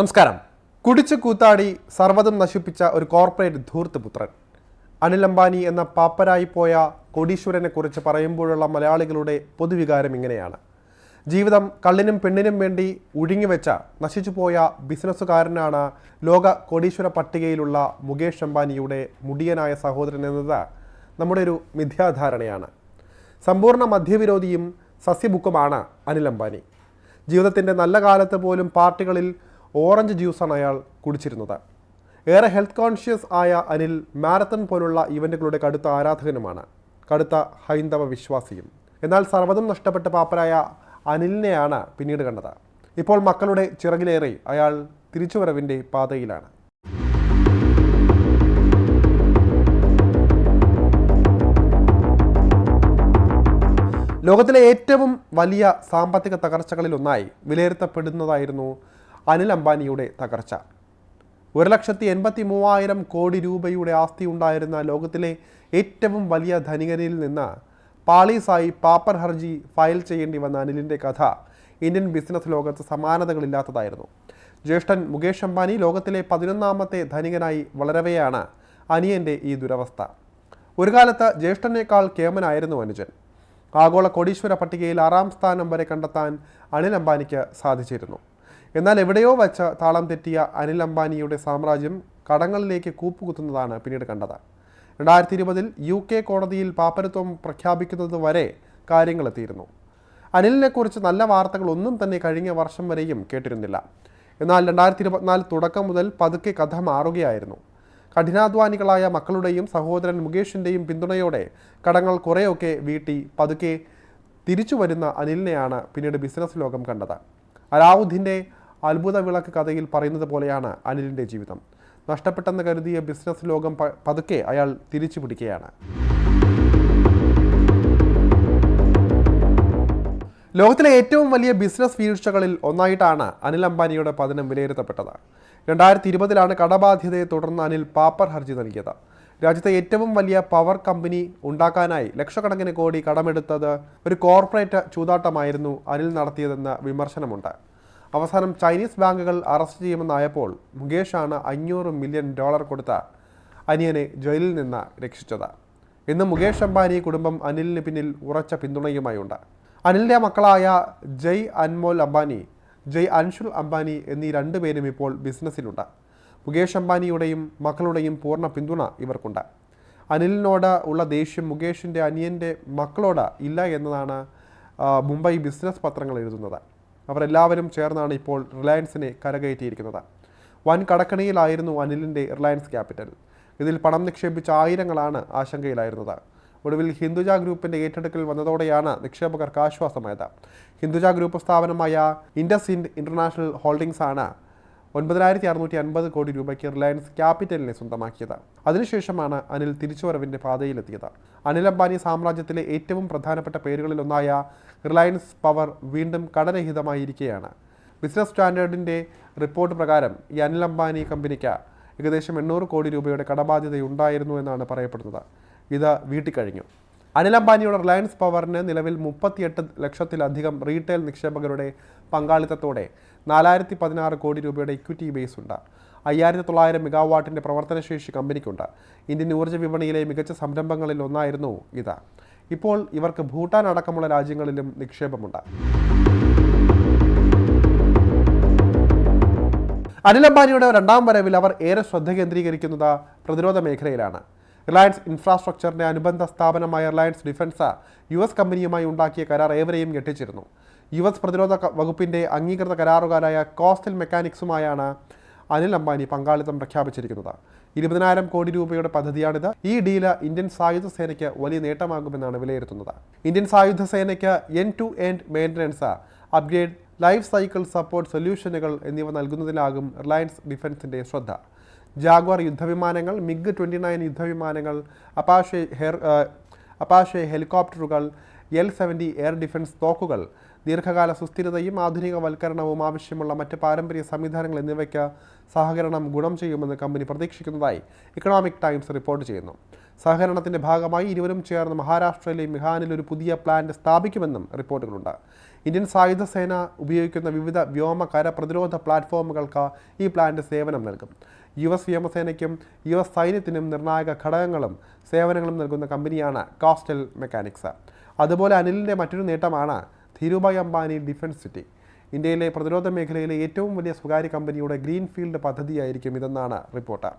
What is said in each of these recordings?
നമസ്കാരം. കുടിച്ചു കൂത്താടി സർവതും നശിപ്പിച്ച ഒരു കോർപ്പറേറ്റ് ധൂർത്തുപുത്രൻ. അനിൽ അംബാനി എന്ന പാപ്പരായി പോയ കോടീശ്വരനെ കുറിച്ച് പറയുമ്പോഴുള്ള മലയാളികളുടെ പൊതുവികാരം ഇങ്ങനെയാണ്. ജീവിതം കള്ളിനും പെണ്ണിനും വേണ്ടി ഒഴുങ്ങിവെച്ച നശിച്ചുപോയ ബിസിനസ്സുകാരനാണ് ലോക കോടീശ്വര പട്ടികയിലുള്ള മുകേഷ് അംബാനിയുടെ മുടിയനായ സഹോദരൻ എന്നത് നമ്മുടെ ഒരു മിഥ്യാധാരണയാണ്. സമ്പൂർണ മദ്യവിരോധിയും സസ്യബുക്കുമാണ് അനിൽ അംബാനി. ജീവിതത്തിന്റെ നല്ല കാലത്ത് പോലും പാർട്ടികളിൽ ഓറഞ്ച് ജ്യൂസാണ് അയാൾ കുടിച്ചിരുന്നത്. ഏറെ ഹെൽത്ത് കോൺഷ്യസ് ആയ അനിൽ മാരത്തൺ പോലുള്ള ഇവന്റുകളുടെ കടുത്ത ആരാധകനുമാണ്. കടുത്ത ഹൈന്ദവ വിശ്വാസിയും. എന്നാൽ സർവതും നഷ്ടപ്പെട്ട പാപ്പരായ അനിലിനെയാണ് പിന്നീട് കണ്ടത്. ഇപ്പോൾ മക്കളുടെ ചിറകിലേറി അയാൾ തിരിച്ചുവരവിന്റെ പാതയിലാണ്. ലോകത്തിലെ ഏറ്റവും വലിയ സാമ്പത്തിക തകർച്ചകളിലൊന്നായി വിലയിരുത്തപ്പെടുന്നതായിരുന്നു അനിൽ അംബാനിയുടെ തകർച്ച. ഒരു ലക്ഷത്തി എൺപത്തി മൂവായിരം കോടി രൂപയുടെ ആസ്തി ഉണ്ടായിരുന്ന ലോകത്തിലെ ഏറ്റവും വലിയ ധനികരിൽ നിന്ന് പാളീസായി പാപ്പർ ഹർജി ഫയൽ ചെയ്യേണ്ടി വന്ന അനിലിന്റെ കഥ ഇന്ത്യൻ ബിസിനസ് ലോകത്ത് സമാനതകളില്ലാത്തതായിരുന്നു. ജ്യേഷ്ഠൻ മുകേഷ് അംബാനി ലോകത്തിലെ പതിനൊന്നാമത്തെ ധനികനായി വളരവെയാണ് അനിയന്റെ ഈ ദുരവസ്ഥ. ഒരു കാലത്ത് ജ്യേഷ്ഠനേക്കാൾ കേമനായിരുന്നു അനുജൻ. ആഗോള കോടീശ്വര പട്ടികയിൽ ആറാം സ്ഥാനം വരെ കണ്ടെത്താൻ അനിൽ അംബാനിക്ക് സാധിച്ചിരുന്നു. എന്നാൽ എവിടെയോ വച്ച താളം തെറ്റിയ അനിൽ അംബാനിയുടെ സാമ്രാജ്യം കടങ്ങളിലേക്ക് കൂപ്പുകുത്തുന്നതാണ് പിന്നീട് കണ്ടത്. രണ്ടായിരത്തി ഇരുപതിൽ യു കെ കോടതിയിൽ പാപ്പരത്വം പ്രഖ്യാപിക്കുന്നത് വരെ കാര്യങ്ങളെത്തിയിരുന്നു അനിലിനെക്കുറിച്ച് നല്ല വാർത്തകൾ ഒന്നും തന്നെ കഴിഞ്ഞ വർഷം വരെയും കേട്ടിരുന്നില്ല. എന്നാൽ രണ്ടായിരത്തി ഇരുപത്തിനാല് തുടക്കം മുതൽ പതുക്കെ കഥ മാറുകയായിരുന്നു. കഠിനാധ്വാനികളായ മക്കളുടെയും സഹോദരൻ മുകേഷിന്റെയും പിന്തുണയോടെ കടങ്ങൾ കുറേയൊക്കെ വീട്ടി പതുക്കെ തിരിച്ചു വരുന്ന അനിലിനെയാണ് പിന്നീട് ബിസിനസ് ലോകം കണ്ടത്. അലാവുദ്ദീന്റെ അത്ഭുത വിളക്ക് കഥയിൽ പറയുന്നത് പോലെയാണ് അനിലിന്റെ ജീവിതം. നഷ്ടപ്പെട്ടെന്ന് കരുതിയ ബിസിനസ് ലോകം പതുക്കെ അയാൾ തിരിച്ചു പിടിക്കുകയാണ്. ലോകത്തിലെ ഏറ്റവും വലിയ ബിസിനസ് വീഴ്ചകളിൽ ഒന്നായിട്ടാണ് അനിൽ അംബാനിയുടെ പതനം വിലയിരുത്തപ്പെട്ടത്. രണ്ടായിരത്തി ഇരുപതിലാണ് കടബാധ്യതയെ തുടർന്ന് അനിൽ പാപ്പർ ഹർജി നൽകിയത്. രാജ്യത്തെ ഏറ്റവും വലിയ പവർ കമ്പനി ഉണ്ടാക്കാനായി ലക്ഷക്കണക്കിന് കോടി കടമെടുത്തത് ഒരു കോർപ്പറേറ്റ് ചൂതാട്ടമായിരുന്നു അനിൽ നടത്തിയതെന്ന് വിമർശനമുണ്ട്. അവസാനം ചൈനീസ് ബാങ്കുകൾ അറസ്റ്റ് ചെയ്യുമെന്നായപ്പോൾ മുകേഷാണ് അഞ്ഞൂറ് മില്യൺ ഡോളർ കൊടുത്ത അനിയനെ ജയിലിൽ നിന്ന് രക്ഷിച്ചത്. ഇന്ന് മുകേഷ് അംബാനി കുടുംബം അനിലിന് പിന്നിൽ ഉറച്ച പിന്തുണയുമായുണ്ട്. അനിലിന്റെ മക്കളായ ജയ് അൻമോൽ അംബാനി ജയ് അൻഷുൽ അംബാനി എന്നീ രണ്ടുപേരും ഇപ്പോൾ ബിസിനസ്സിലുണ്ട്. മുകേഷ് അംബാനിയുടെയും മക്കളുടെയും പൂർണ പിന്തുണ ഇവർക്കുണ്ട്. അനിലിനോട് ഉള്ള ദേഷ്യം മുകേഷിന്റെ അനിയന്റെ മക്കളോട് ഇല്ല എന്നതാണ് മുംബൈ ബിസിനസ് പത്രങ്ങൾ എഴുതുന്നത്. അവർ എല്ലാവരും ചേർന്നാണ് ഇപ്പോൾ റിലയൻസിനെ കരകയറ്റിയിരിക്കുന്നത്. വൻ കടക്കണിയിലായിരുന്നു അനിലിന്റെ റിലയൻസ് ക്യാപിറ്റൽ. ഇതിൽ പണം നിക്ഷേപിച്ച ആയിരങ്ങളാണ് ആശങ്കയിലായിരുന്നത്. ഒടുവിൽ ഹിന്ദുജ ഗ്രൂപ്പിന്റെ ഏറ്റെടുക്കൽ വന്നതോടെയാണ് നിക്ഷേപകർക്ക് ആശ്വാസമായത്. ഹിന്ദുജ ഗ്രൂപ്പ് സ്ഥാപനമായ ഇൻഡസ് ഇൻഡ് ഇന്റർനാഷണൽ ഹോൾഡിംഗ്സ് ആണ് ഒൻപതിനായിരത്തി അറുന്നൂറ്റി അൻപത് കോടി രൂപയ്ക്ക് റിലയൻസ് ക്യാപിറ്റലിനെ സ്വന്തമാക്കിയത്. അതിനുശേഷമാണ് അനിൽ തിരിച്ചുവരവിന്റെ പാതയിലെത്തിയത്. അനിൽ അംബാനി സാമ്രാജ്യത്തിലെ ഏറ്റവും പ്രധാനപ്പെട്ട പേരുകളിലൊന്നായ റിലയൻസ് പവർ വീണ്ടും കടരഹിതമായിരിക്കുകയാണ്. ബിസിനസ് സ്റ്റാൻഡേർഡിന്റെ റിപ്പോർട്ട് പ്രകാരം ഈ അനിൽ അംബാനി കമ്പനിക്ക് ഏകദേശം എണ്ണൂറ് കോടി രൂപയുടെ കടബാധ്യതയുണ്ടായിരുന്നു എന്നാണ് പറയപ്പെടുന്നത്. ഇത് വീട്ടിക്കഴിഞ്ഞു. അനിൽ അംബാനിയുടെ റിലയൻസ് പവറിന് നിലവിൽ മുപ്പത്തിയെട്ട് ലക്ഷത്തിലധികം റീറ്റെയിൽ നിക്ഷേപകരുടെ പങ്കാളിത്തത്തോടെ നാലായിരത്തി പതിനാറ് കോടി രൂപയുടെ ഇക്വിറ്റി ബേസ് ഉണ്ട്. അയ്യായിരത്തി തൊള്ളായിരം മെഗാവാട്ടിന്റെ പ്രവർത്തനശേഷി കമ്പനിക്കുണ്ട്. ഇന്ത്യൻ ഊർജ വിപണിയിലെ മികച്ച സംരംഭങ്ങളിൽ ഒന്നായിരുന്നു ഇത്. ഇപ്പോൾ ഇവർക്ക് ഭൂട്ടാൻ അടക്കമുള്ള രാജ്യങ്ങളിലും നിക്ഷേപമുണ്ട്. അനിൽ അംബാനിയുടെ രണ്ടാം വരവിൽ അവർ ഏറെ ശ്രദ്ധ കേന്ദ്രീകരിക്കുന്നത് പ്രതിരോധ മേഖലയിലാണ്. റിലയൻസ് ഇൻഫ്രാസ്ട്രക്ചറിന്റെ അനുബന്ധ സ്ഥാപനമായ റിലയൻസ് ഡിഫൻസ് യു എസ് കമ്പനിയുമായി ഉണ്ടാക്കിയ കരാർ ഏവരെയും ഞെട്ടിച്ചിരുന്നു. യു എസ് പ്രതിരോധ വകുപ്പിന്റെ അംഗീകൃത കരാറുകാരായ കോസ്റ്റൽ മെക്കാനിക്സുമായാണ് അനിൽ അംബാനി പങ്കാളിത്തം പ്രഖ്യാപിച്ചിരിക്കുന്നത്. ഇരുപതിനായിരം കോടി രൂപയുടെ പദ്ധതിയാണിത്. ഈ ഡീൽ ഇന്ത്യൻ സായുധ സേനയ്ക്ക് വലിയ നേട്ടമാകുമെന്നാണ് വിലയിരുത്തുന്നത്. ഇന്ത്യൻ സായുധ സേനയ്ക്ക് end to end maintenance upgrade life cycle support സൊല്യൂഷനുകൾ എന്നിവ നൽകുന്നതിലാകും റിലയൻസ് ഡിഫൻസിന്റെ ശ്രദ്ധ. ജാഗ്വാർ യുദ്ധവിമാനങ്ങൾ മിഗ് ട്വന്റി നയൻ യുദ്ധവിമാനങ്ങൾ അപാഷെ ഹെയർ അപ്പാഷെ ഹെലികോപ്റ്ററുകൾ എൽ സെവന്റി എയർ ഡിഫൻസ് തോക്കുകൾ ദീർഘകാല സുസ്ഥിരതയും ആധുനികവൽക്കരണവും ആവശ്യമുള്ള മറ്റ് പാരമ്പര്യ സംവിധാനങ്ങൾ എന്നിവയ്ക്ക് സഹകരണം ഗുണം ചെയ്യുമെന്ന് കമ്പനി പ്രതീക്ഷിക്കുന്നതായി ഇക്കണോമിക് ടൈംസ് റിപ്പോർട്ട് ചെയ്യുന്നു. സഹകരണത്തിന്റെ ഭാഗമായി ഇരുവരും ചേർന്ന് മഹാരാഷ്ട്രയിലെ മിഹാനിൽ ഒരു പുതിയ പ്ലാന്റ് സ്ഥാപിക്കുമെന്നും റിപ്പോർട്ടുകളുണ്ട്. ഇന്ത്യൻ സായുധ സേന ഉപയോഗിക്കുന്ന വിവിധ വ്യോമ കര പ്രതിരോധ പ്ലാറ്റ്ഫോമുകൾക്ക് ഈ പ്ലാന്റ് സേവനം നൽകും. യു എസ് വ്യോമസേനയ്ക്കും യു എസ് സൈന്യത്തിനും നിർണായക ഘടകങ്ങളും സേവനങ്ങളും നൽകുന്ന കമ്പനിയാണ് കോസ്റ്റൽ മെക്കാനിക്സ് അതുപോലെ അനിലിന്റെ മറ്റൊരു നേട്ടമാണ് ധീരുഭായ് അംബാനി ഡിഫൻസ് സിറ്റി. ഇന്ത്യയിലെ പ്രതിരോധ മേഖലയിലെ ഏറ്റവും വലിയ സ്വകാര്യ കമ്പനിയുടെ ഗ്രീൻഫീൽഡ് പദ്ധതിയായിരിക്കും ഇതെന്നാണ് റിപ്പോർട്ട്.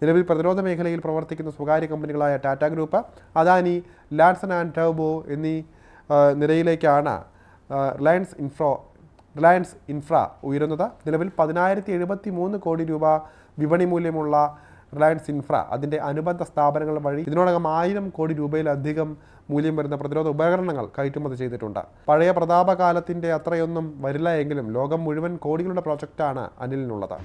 നിലവിൽ പ്രതിരോധ മേഖലയിൽ പ്രവർത്തിക്കുന്ന സ്വകാര്യ കമ്പനികളായ ടാറ്റ ഗ്രൂപ്പ് അദാനി ലാൻസൺ ആൻഡ് ടർബോ എന്നീ നിരയിലേക്കാണ് റിലയൻസ് ഇൻഫ്രോ റിലയൻസ് ഇൻഫ്ര ഉയരുന്നത്. നിലവിൽ പതിനായിരത്തി എഴുപത്തി മൂന്ന് കോടി രൂപ വിപണി മൂല്യമുള്ള റിലയൻസ് ഇൻഫ്ര അതിന്റെ അനുബന്ധ സ്ഥാപനങ്ങൾ വഴി ഇതിനോടകം ആയിരം കോടി രൂപയിലധികം മൂല്യം വരുന്ന പ്രതിരോധ ഉപകരണങ്ങൾ കയറ്റുമതി ചെയ്തിട്ടുണ്ട്. പഴയ പ്രതാപകാലത്തിന്റെ അത്രയൊന്നും വരില്ല എങ്കിലും ലോകം മുഴുവൻ കോടികളുടെ പ്രോജക്റ്റാണ് അനിലിനുള്ളത്.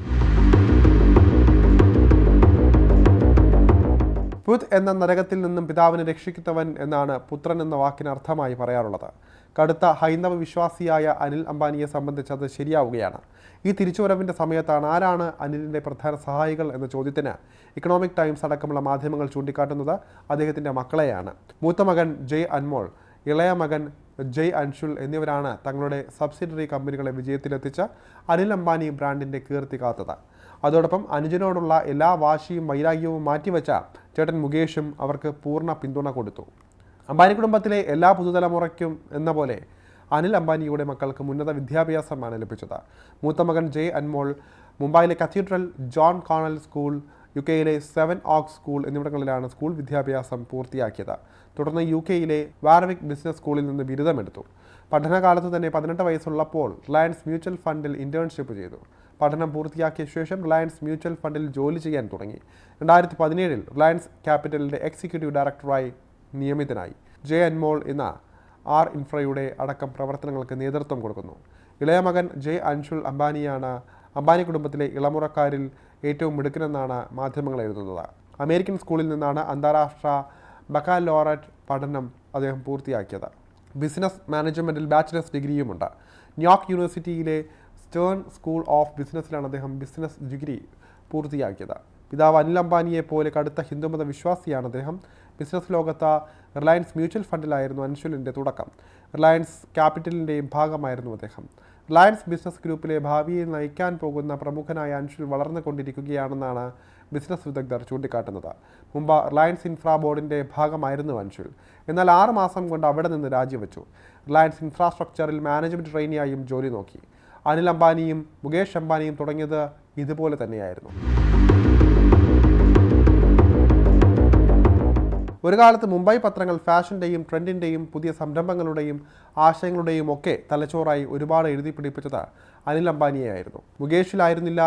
പുത് എന്ന നരകത്തിൽ നിന്നും പിതാവിനെ രക്ഷിക്കുന്നവൻ എന്നാണ് പുത്രൻ എന്ന വാക്കിന് അർത്ഥമായി പറയാറുള്ളത്. കടുത്ത ഹൈന്ദവ വിശ്വാസിയായ അനിൽ അംബാനിയെ സംബന്ധിച്ച് അത് ശരിയാവുകയാണ്. ഈ തിരിച്ചുവരവിന്റെ സമയത്താണ് ആരാണ് അനിലിന്റെ പ്രധാന സഹായികൾ എന്ന ചോദ്യത്തിന് ഇക്കണോമിക് ടൈംസ് അടക്കമുള്ള മാധ്യമങ്ങൾ ചൂണ്ടിക്കാട്ടുന്നത് അദ്ദേഹത്തിന്റെ മക്കളെയാണ്. മൂത്ത മകൻ ജയ് അൻമോൾ ഇളയ മകൻ ജയ് അൻഷുൽ എന്നിവരാണ് തങ്ങളുടെ സബ്സിഡറി കമ്പനികളെ വിജയത്തിലെത്തിച്ച് അനിൽ അംബാനി ബ്രാൻഡിന്റെ കീർത്തി കാത്തത്. അതോടൊപ്പം അനുജനോടുള്ള എല്ലാ വാശിയും വൈരാഗ്യവും മാറ്റിവെച്ച ചേട്ടൻ മുകേഷും അവർക്ക് പൂർണ പിന്തുണ കൊടുത്തു. അംബാനി കുടുംബത്തിലെ എല്ലാ പുതുതലമുറയ്ക്കും എന്ന പോലെ അനിൽ അംബാനിയുടെ മക്കൾക്ക് ഉന്നത വിദ്യാഭ്യാസമാണ് ലഭിച്ചത്. മൂത്ത മകൻ ജെ അൻമോൾ മുംബൈയിലെ cathedral John Connon school U കെയിലെ സെവൻ ഓക്സ് സ്കൂൾ എന്നിവിടങ്ങളിലാണ് സ്കൂൾ വിദ്യാഭ്യാസം പൂർത്തിയാക്കിയത്. തുടർന്ന് യു കെയിലെ വാർവിക് ബിസിനസ് സ്കൂളിൽ നിന്ന് ബിരുദമെടുത്തു. പഠനകാലത്ത് തന്നെ പതിനെട്ട് വയസ്സുള്ളപ്പോൾ റിലയൻസ് മ്യൂച്വൽ ഫണ്ടിൽ ഇന്റേൺഷിപ്പ് ചെയ്തു. പഠനം പൂർത്തിയാക്കിയ ശേഷം റിലയൻസ് മ്യൂച്വൽ ഫണ്ടിൽ ജോലി ചെയ്യാൻ തുടങ്ങി. രണ്ടായിരത്തി പതിനേഴിൽ റിലയൻസ് ക്യാപിറ്റലിന്റെ എക്സിക്യൂട്ടീവ് ഡയറക്ടറായി നിയമിതനായി. ജെ അൻമോൾ എന്ന ആർ ഇൻഫ്രയുടെ അടക്കം പ്രവർത്തനങ്ങൾക്ക് നേതൃത്വം കൊടുക്കുന്നു. ഇളയ മകൻ ജെ അൻഷുൽ അംബാനിയാണ് അംബാനി കുടുംബത്തിലെ ഇളമുറക്കാരിൽ ഏറ്റവും മിടുക്കനെന്നാണ് മാധ്യമങ്ങൾ എഴുതുന്നത്. അമേരിക്കൻ സ്കൂളിൽ നിന്നാണ് അന്താരാഷ്ട്ര ബക്കാലോററ്റ് പഠനം അദ്ദേഹം പൂർത്തിയാക്കിയത്. ബിസിനസ് മാനേജ്മെന്റിൽ ബാച്ചിലേഴ്സ് ഡിഗ്രിയുമുണ്ട്. ന്യൂയോർക്ക് യൂണിവേഴ്സിറ്റിയിലെ സ്റ്റേൺ സ്കൂൾ ഓഫ് ബിസിനസ്സിലാണ് അദ്ദേഹം ബിസിനസ് ഡിഗ്രി പൂർത്തിയാക്കിയത്. പിതാവ് അനിൽ അംബാനിയെ പോലെ കടുത്ത ഹിന്ദുമത വിശ്വാസിയാണ് അദ്ദേഹം. ബിസിനസ് ലോകത്ത് റിലയൻസ് മ്യൂച്വൽ ഫണ്ടിലായിരുന്നു അൻഷുലിന്റെ തുടക്കം. റിലയൻസ് ക്യാപിറ്റലിന്റെയും ഭാഗമായിരുന്നു അദ്ദേഹം. റിലയൻസ് ബിസിനസ് ഗ്രൂപ്പിലെ ഭാവിയെ നയിക്കാൻ പോകുന്ന പ്രമുഖനായ അൻഷുൽ വളർന്നുകൊണ്ടിരിക്കുകയാണെന്നാണ് ബിസിനസ് വിദഗ്ധർ ചൂണ്ടിക്കാട്ടുന്നത്. മുമ്പ് റിലയൻസ് ഇൻഫ്രാ ബോർഡിന്റെ ഭാഗമായിരുന്നു അൻഷുൽ. എന്നാൽ ആറ് മാസം കൊണ്ട് അവിടെ നിന്ന് രാജിവെച്ചു. റിലയൻസ് ഇൻഫ്രാസ്ട്രക്ചറിൽ മാനേജ്മെന്റ് ട്രെയിനിയായും ജോലി നോക്കി. അനിൽ അംബാനിയും മുകേഷ് അംബാനിയും തുടങ്ങിയത് ഇതുപോലെ തന്നെയായിരുന്നു. ഒരു കാലത്ത് മുംബൈ പത്രങ്ങൾ ഫാഷന്റെയും ട്രെൻഡിന്റെയും പുതിയ സംരംഭങ്ങളുടെയും ആശയങ്ങളുടെയും ഒക്കെ തലച്ചോറായി ഒരുപാട് എഴുതി പിടിപ്പിച്ചത് അനിൽ അംബാനിയായിരുന്നു മുകേഷിലായിരുന്നില്ല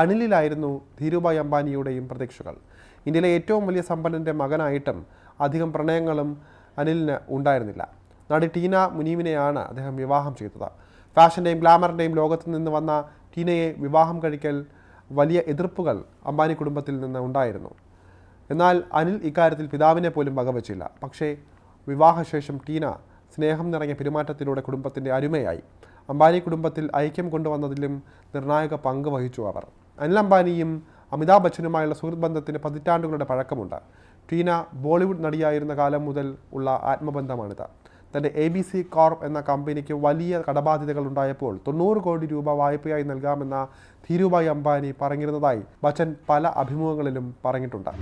അനിലിലായിരുന്നു ധീരുഭായ് അംബാനിയുടെയും പ്രതീക്ഷകൾ. ഇന്ത്യയിലെ ഏറ്റവും വലിയ സമ്പന്നന്റെ മകനായിട്ടും അധികം പ്രണയങ്ങളും അനിലിന് ഉണ്ടായിരുന്നില്ല. നടി ടീന മുനീമിനെയാണ് അദ്ദേഹം വിവാഹം ചെയ്തത്. ഫാഷന്റെയും ഗ്ലാമറിന്റെയും ലോകത്ത് നിന്ന് വന്ന ടീനയെ വിവാഹം കഴിക്കൽ വലിയ എതിർപ്പുകൾ അംബാനി കുടുംബത്തിൽ നിന്ന് ഉണ്ടായിരുന്നു. എന്നാൽ അനിൽ ഇക്കാര്യത്തിൽ പിതാവിനെ പോലും വകവച്ചില്ല. പക്ഷേ വിവാഹശേഷം ടീന സ്നേഹം നിറഞ്ഞ പെരുമാറ്റത്തിലൂടെ കുടുംബത്തിന്റെ അരുമയായി. അംബാനി കുടുംബത്തിൽ ഐക്യം കൊണ്ടുവന്നതിലും നിർണായക പങ്ക് വഹിച്ചു അവർ. അനിൽ അംബാനിയും അമിതാഭ് ബച്ചനുമായുള്ള സുഹൃത്ത് ബന്ധത്തിന് പതിറ്റാണ്ടുകളുടെ പഴക്കമുണ്ട്. ടീന ബോളിവുഡ് നടിയായിരുന്ന കാലം മുതൽ ഉള്ള ആത്മബന്ധമാണിത്. തന്റെ എ ബി സി കോർപ്പ് എന്ന കമ്പനിക്ക് വലിയ കടബാധ്യതകൾ ഉണ്ടായപ്പോൾ തൊണ്ണൂറ് കോടി രൂപ വായ്പയായി നൽകാമെന്ന ധീരുഭായ് അംബാനി പറഞ്ഞിരുന്നതായി ബച്ചൻ പല അഭിമുഖങ്ങളിലും പറഞ്ഞിട്ടുണ്ട്.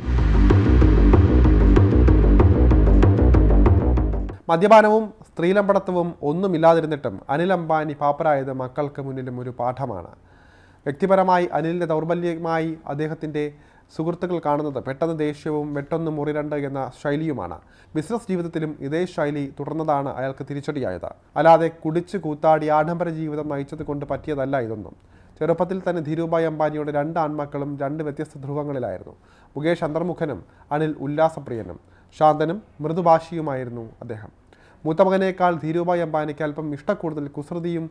മദ്യപാനവും സ്ത്രീലമ്പടത്വവും ഒന്നുമില്ലാതിരുന്നിട്ടും അനിൽ അംബാനി പാപ്പരായത് മക്കൾക്ക് മുന്നിലും ഒരു പാഠമാണ്. വ്യക്തിപരമായി അനിലിന്റെ ദൗർബല്യമായി അദ്ദേഹത്തിന്റെ സുഹൃത്തുക്കൾ കാണുന്നത് പെട്ടെന്ന് ദേഷ്യവും വെട്ടൊന്ന് മുറി രണ്ട് എന്ന ശൈലിയുമാണ്. ബിസിനസ് ജീവിതത്തിലും ഇതേ ശൈലി തുടർന്നതാണ് അയാൾക്ക് തിരിച്ചടിയായത്. അല്ലാതെ കുടിച്ച് കൂത്താടി ആഡംബര ജീവിതം നയിച്ചത് കൊണ്ട് പറ്റിയതല്ല ഇതൊന്നും. ചെറുപ്പത്തിൽ തന്നെ ധീരുഭായ് അംബാനിയുടെ രണ്ട് ആൺമക്കളും രണ്ട് വ്യത്യസ്ത ധ്രുവങ്ങളിലായിരുന്നു. മുകേഷ് അന്തർമുഖനും അനിൽ ഉല്ലാസപ്രിയനും ശാന്തനും മൃദുഭാഷിയുമായിരുന്നു അദ്ദേഹം. മൂത്ത മകനേക്കാൾ ധീരുഭായ് അംബാനിക്ക് അല്പം ഇഷ്ടക്കൂടുതൽ കുസൃതിയും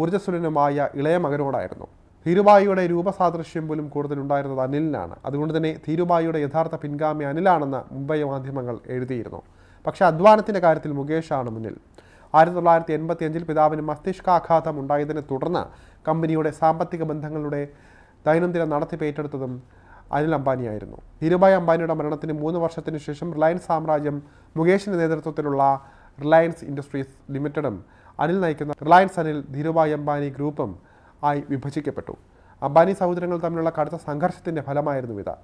ഊർജസ്വലനുമായ ഇളയ മകനോടായിരുന്നു. ധീരുഭായിയുടെ രൂപസാദൃശ്യം പോലും കൂടുതലുണ്ടായിരുന്നത് അനിലിനാണ്. അതുകൊണ്ട് തന്നെ ധീരുഭായിയുടെ യഥാർത്ഥ പിൻഗാമി അനിലാണെന്ന് മുംബൈ മാധ്യമങ്ങൾ എഴുതിയിരുന്നു. പക്ഷേ അധ്വാനത്തിന്റെ കാര്യത്തിൽ മുകേഷാണ് മുന്നിൽ. ആയിരത്തി തൊള്ളായിരത്തി എൺപത്തി അഞ്ചിൽ പിതാവിന് മസ്തിഷ്കാഘാതം ഉണ്ടായതിനെ തുടർന്ന് കമ്പനിയുടെ സാമ്പത്തിക ബന്ധങ്ങളുടെ ദൈനംദിന നടത്തിപ്പ് ഏറ്റെടുത്തതും അനിൽ അംബാനിയായിരുന്നു. ധീരുഭായ് അംബാനിയുടെ മരണത്തിന് മൂന്ന് വർഷത്തിന് ശേഷം റിലയൻസ് സാമ്രാജ്യം മുകേഷിന്റെ നേതൃത്വത്തിലുള്ള റിലയൻസ് ഇൻഡസ്ട്രീസ് ലിമിറ്റഡും അനിൽ നയിക്കുന്ന റിലയൻസ് അനിൽ ധീരുഭായ് അംബാനി ഗ്രൂപ്പും ആയി വിഭജിക്കപ്പെട്ടു. അംബാനി സഹോദരങ്ങൾ തമ്മിലുള്ള കടുത്ത സംഘർഷത്തിന്റെ ഫലമായിരുന്നു ഇത്.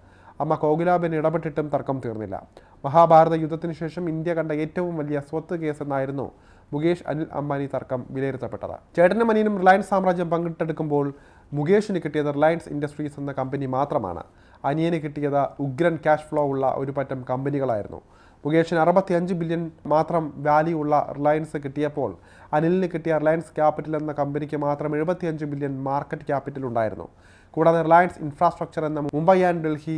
അമ്മ കോകിലാബൻ ഇടപെട്ടിട്ടും തർക്കം തീർന്നില്ല. മഹാഭാരത യുദ്ധത്തിന് ശേഷം ഇന്ത്യ കണ്ട ഏറ്റവും വലിയ സ്വത്ത് കേസ് എന്നായിരുന്നു മുകേഷ് അനിൽ അംബാനി തർക്കം വിലയിരുത്തപ്പെട്ടത്. ചേട്ടനും അനിയനും റിലയൻസ് സാമ്രാജ്യം പങ്കിട്ടെടുക്കുമ്പോൾ മുകേഷിന് കിട്ടിയത് റിലയൻസ് ഇൻഡസ്ട്രീസ് എന്ന കമ്പനി മാത്രമാണ്. അനിയന് കിട്ടിയത് ഉഗ്രൻ ക്യാഷ് ഫ്ലോ ഉള്ള ഒരു പറ്റം കമ്പനികളായിരുന്നു. മുകേഷിന് അറുപത്തിയഞ്ച് ബില്യൺ മാത്രം വാല്യൂ ഉള്ള റിലയൻസ് കിട്ടിയപ്പോൾ അനിലിന് കിട്ടിയ റിലയൻസ് ക്യാപിറ്റൽ എന്ന കമ്പനിക്ക് മാത്രം എഴുപത്തിയഞ്ച് ബില്യൺ മാർക്കറ്റ് ക്യാപിറ്റൽ ഉണ്ടായിരുന്നു. കൂടാതെ റിലയൻസ് ഇൻഫ്രാസ്ട്രക്ചർ എന്ന മുംബൈ ആൻഡ് ഡൽഹി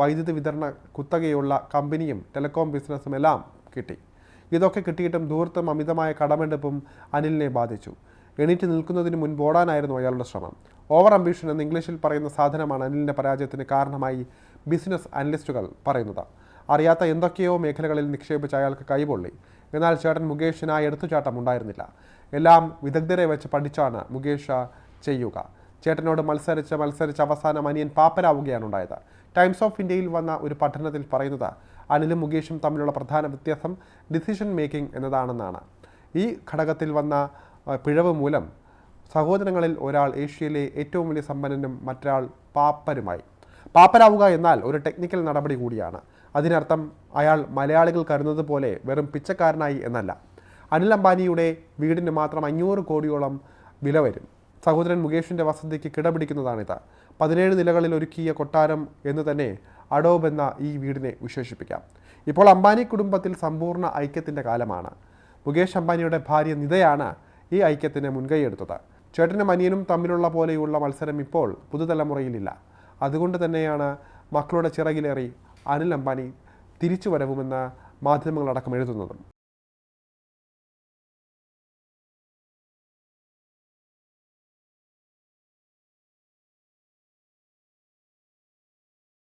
വൈദ്യുതി വിതരണ കുത്തകയുള്ള കമ്പനിയും ടെലികോം ബിസിനസ്സും എല്ലാം കിട്ടി. ഇതൊക്കെ കിട്ടിയിട്ടും ദൂരത്തും അമിതമായ കടമെടുപ്പും അനിലിനെ ബാധിച്ചു. എണീറ്റ് നിൽക്കുന്നതിന് മുൻപ് ഓടാനായിരുന്നു അയാളുടെ ശ്രമം. ഓവർ അംബിഷൻ എന്ന് ഇംഗ്ലീഷിൽ പറയുന്ന സാധനമാണ് അനിലിന്റെ പരാജയത്തിന് കാരണമായി ബിസിനസ് അനലിസ്റ്റുകൾ പറയുന്നത്. അറിയാത്ത എന്തൊക്കെയോ മേഖലകളിൽ നിക്ഷേപിച്ച അയാൾക്ക് കൈപൊള്ളി. എന്നാൽ ചേട്ടൻ മുകേഷിന് ആ എടുത്തുചാട്ടം ഉണ്ടായിരുന്നില്ല. എല്ലാം വിദഗ്ധരെ വെച്ച് പഠിച്ചാണ് മുകേഷ് ചെയ്യുക. ചേട്ടനോട് മത്സരിച്ച് മത്സരിച്ച് അവസാനം അനിയൻ പാപ്പരാവുകയാണ് ഉണ്ടായത്. ടൈംസ് ഓഫ് ഇന്ത്യയിൽ വന്ന ഒരു പഠനത്തിൽ പറയുന്നത് അനിലും മുകേഷും തമ്മിലുള്ള പ്രധാന വ്യത്യാസം ഡിസിഷൻ മേക്കിംഗ് എന്നതാണെന്നാണ്. ഈ ഘടകത്തിൽ വന്ന പിഴവ് മൂലം സഹോദരങ്ങളിൽ ഒരാൾ ഏഷ്യയിലെ ഏറ്റവും വലിയ സമ്പന്നനും മറ്റൊരാൾ പാപ്പരുമായി. പാപ്പരാവുക എന്നാൽ ഒരു ടെക്നിക്കൽ നടപടി കൂടിയാണ്. അതിനർത്ഥം അയാൾ മലയാളികൾ കരുതുന്നത് പോലെ വെറും പിച്ചക്കാരനായി എന്നല്ല. അനിൽ അംബാനിയുടെ വീടിന് മാത്രം അഞ്ഞൂറ് കോടിയോളം വില വരും. സഹോദരൻ മുകേഷിന്റെ വസതിക്ക് കിടപിടിക്കുന്നതാണിത്. പതിനേഴ് നിലകളിൽ ഒരുക്കിയ കൊട്ടാരം എന്ന് തന്നെ അഡോബ് എന്ന ഈ വീടിനെ വിശേഷിപ്പിക്കാം. ഇപ്പോൾ അംബാനി കുടുംബത്തിൽ സമ്പൂർണ ഐക്യത്തിന്റെ കാലമാണ്. മുകേഷ് അംബാനിയുടെ ഭാര്യ നിതയാണ് ഈ ഐക്യത്തിന് മുൻകൈയെടുത്തത്. ചേട്ടനും അനിയനും തമ്മിലുള്ള പോലെയുള്ള മത്സരം ഇപ്പോൾ പുതുതലമുറയിലില്ല. അതുകൊണ്ട് തന്നെയാണ് മക്കളുടെ ചിറകിലേറി അനിൽ അംബാനി തിരിച്ചു വരവുമെന്ന് മാധ്യമങ്ങളടക്കം എഴുതുന്നതും.